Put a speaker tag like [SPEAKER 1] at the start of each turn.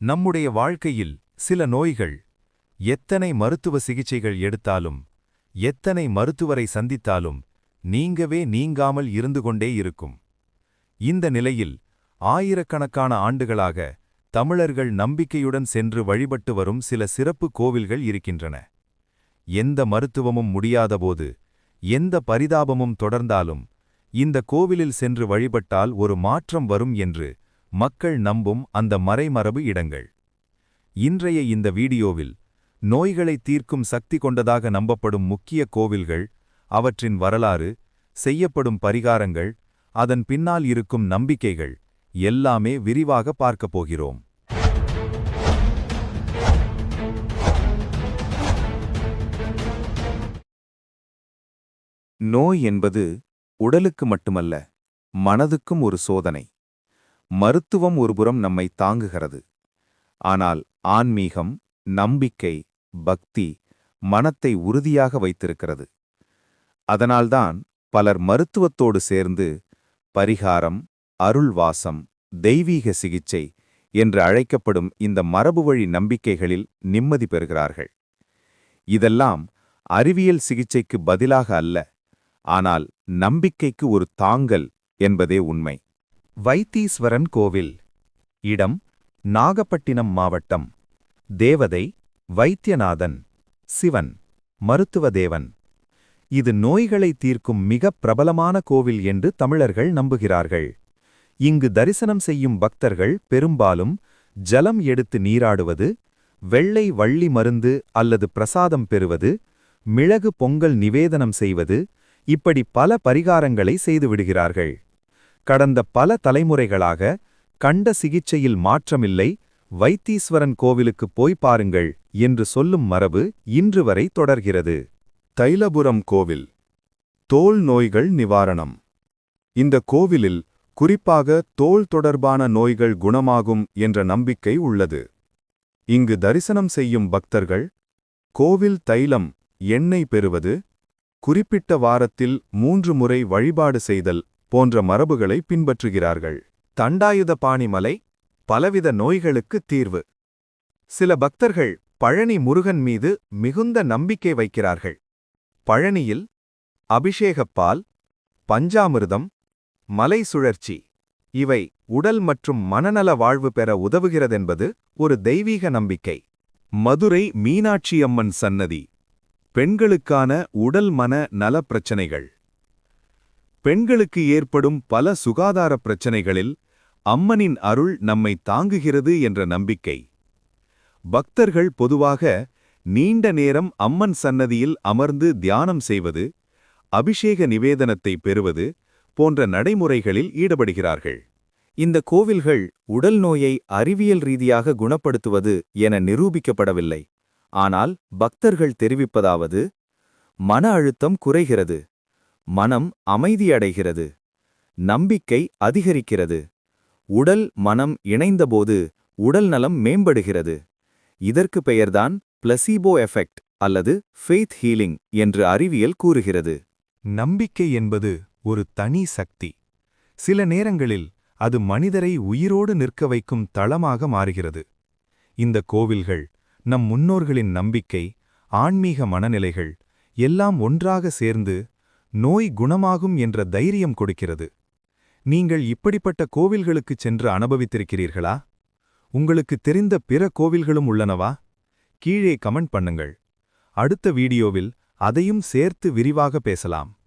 [SPEAKER 1] நம்முடைய வாழ்க்கையில் சில நோய்கள் எத்தனை மருத்துவ சிகிச்சைகள் எடுத்தாலும் எத்தனை மருத்துவரை சந்தித்தாலும் நீங்கவே நீங்காமல் இருந்து கொண்டே இருக்கும். இந்த நிலையில் ஆயிரக்கணக்கான ஆண்டுகளாக தமிழர்கள் நம்பிக்கையுடன் சென்று வழிபட்டு வரும் சில சிறப்பு கோவில்கள் இருக்கின்றன. எந்த மருத்துவமும் முடியாதபோது எந்த பரிதாபமும் தொடர்ந்தாலும் இந்த கோவிலில் சென்று வழிபட்டால் ஒரு மாற்றம் வரும் என்று மக்கள் நம்பும் அந்த மறைமரபு இடங்கள். இன்றைய இந்த வீடியோவில் நோய்களை தீர்க்கும் சக்தி கொண்டதாக நம்பப்படும் முக்கிய கோவில்கள் அவற்றின் வரலாறு செய்யப்படும் பரிகாரங்கள் அதன் பின்னால் இருக்கும் நம்பிக்கைகள் எல்லாமே விரிவாக பார்க்கப் போகிறோம். நோய் என்பது உடலுக்கு மட்டுமல்ல மனதுக்கும் ஒரு சோதனை. மருத்துவம் ஒருபுறம் நம்மை தாங்குகிறது. ஆனால் ஆன்மீகம் நம்பிக்கை பக்தி மனத்தை உறுதியாக வைத்திருக்கிறது. அதனால்தான் பலர் மருத்துவத்தோடு சேர்ந்து பரிகாரம் அருள்வாசம் தெய்வீக சிகிச்சை என்று அழைக்கப்படும் இந்த மரபுவழி நம்பிக்கைகளில் நிம்மதி பெறுகிறார்கள். இதெல்லாம் அறிவியல் சிகிச்சைக்கு பதிலாக அல்ல ஆனால் நம்பிக்கைக்கு ஒரு தாங்கல் என்பதே உண்மை. வைத்தீஸ்வரன் கோவில். இடம் நாகப்பட்டினம் மாவட்டம். தேவதை வைத்தியநாதன். சிவன் மருத்துவதேவன். இது நோய்களை தீர்க்கும் மிகப் பிரபலமான கோவில் என்று தமிழர்கள் நம்புகிறார்கள். இங்கு தரிசனம் செய்யும் பக்தர்கள் பெரும்பாலும் ஜலம் எடுத்து நீராடுவது வெள்ளை வள்ளி மருந்து அல்லது பிரசாதம் பெறுவது மிளகு பொங்கல் நிவேதனம் செய்வது இப்படி பல பரிகாரங்களை செய்துவிடுகிறார்கள். கடந்த பல தலைமுறைகளாக கண்ட சிகிச்சையில் மாற்றமில்லை வைத்தீஸ்வரன் கோவிலுக்கு போய் பாருங்கள் என்று சொல்லும் மரபு இன்று வரை தொடர்கிறது. தைலபுரம் கோவில். தோல் நோய்கள் நிவாரணம். இந்த கோவிலில் குறிப்பாக தோல் தொடர்பான நோய்கள் குணமாகும் என்ற நம்பிக்கை உள்ளது. இங்கு தரிசனம் செய்யும் பக்தர்கள் கோவில் தைலம் எண்ணெய் பெறுவது குறிப்பிட்ட வாரத்தில் மூன்று முறை வழிபாடு செய்தல் போன்ற மரபுகளை பின்பற்றுகிறார்கள். தண்டாயுதபாணி மலை பலவித நோய்களுக்கு தீர்வு. சில பக்தர்கள் பழனி முருகன் மீது மிகுந்த நம்பிக்கை வைக்கிறார்கள். பழனியில் அபிஷேகப்பால் பஞ்சாமிர்தம் மலை சுழற்சி இவை உடல் மற்றும் மனநல வாழ்வு பெற உதவுகிறதென்பது ஒரு தெய்வீக நம்பிக்கை. மதுரை மீனாட்சியம்மன் சன்னதி பெண்களுக்கான உடல் மன நலப் பிரச்சினைகள். பெண்களுக்கு ஏற்படும் பல சுகாதார பிரச்சனைகளில் அம்மனின் அருள் நம்மை தாங்குகிறது என்ற நம்பிக்கை. பக்தர்கள் பொதுவாக நீண்ட நேரம் அம்மன் சன்னதியில் அமர்ந்து தியானம் செய்வது அபிஷேக நிவேதனத்தை பெறுவது போன்ற நடைமுறைகளில் ஈடுபடுகிறார்கள். இந்த கோவில்கள் உடல் நோயை அறிவியல் ரீதியாக குணப்படுத்துவது என நிரூபிக்கப்படவில்லை. ஆனால் பக்தர்கள் தெரிவிப்பதாவது மன அழுத்தம் குறைகிறது. மனம் அமைதியடைகிறது. நம்பிக்கை அதிகரிக்கிறது. உடல் மனம் இணைந்தபோது உடல் நலம் மேம்படுகிறது. இதற்கு பெயர்தான் பிளசீபோ எஃபெக்ட் அல்லது ஃபெய்த் ஹீலிங் என்று அறிவியல் கூறுகிறது. நம்பிக்கை என்பது ஒரு தனி சக்தி. சில நேரங்களில் அது மனிதரை உயிரோடு நிற்க வைக்கும் தளமாக மாறுகிறது. இந்த கோவில்கள் நம் முன்னோர்களின் நம்பிக்கை ஆன்மீக மனநிலைகள் எல்லாம் ஒன்றாக சேர்ந்து நோய் குணமாகும் என்ற தைரியம் கொடுக்கிறது. நீங்கள் இப்படிப்பட்ட கோவில்களுக்குச் சென்று அனுபவித்திருக்கிறீர்களா? உங்களுக்கு தெரிந்த பிற கோவில்களும் உள்ளனவா? கீழே கமெண்ட் பண்ணுங்கள். அடுத்த வீடியோவில் அதையும் சேர்த்து விரிவாக பேசலாம்.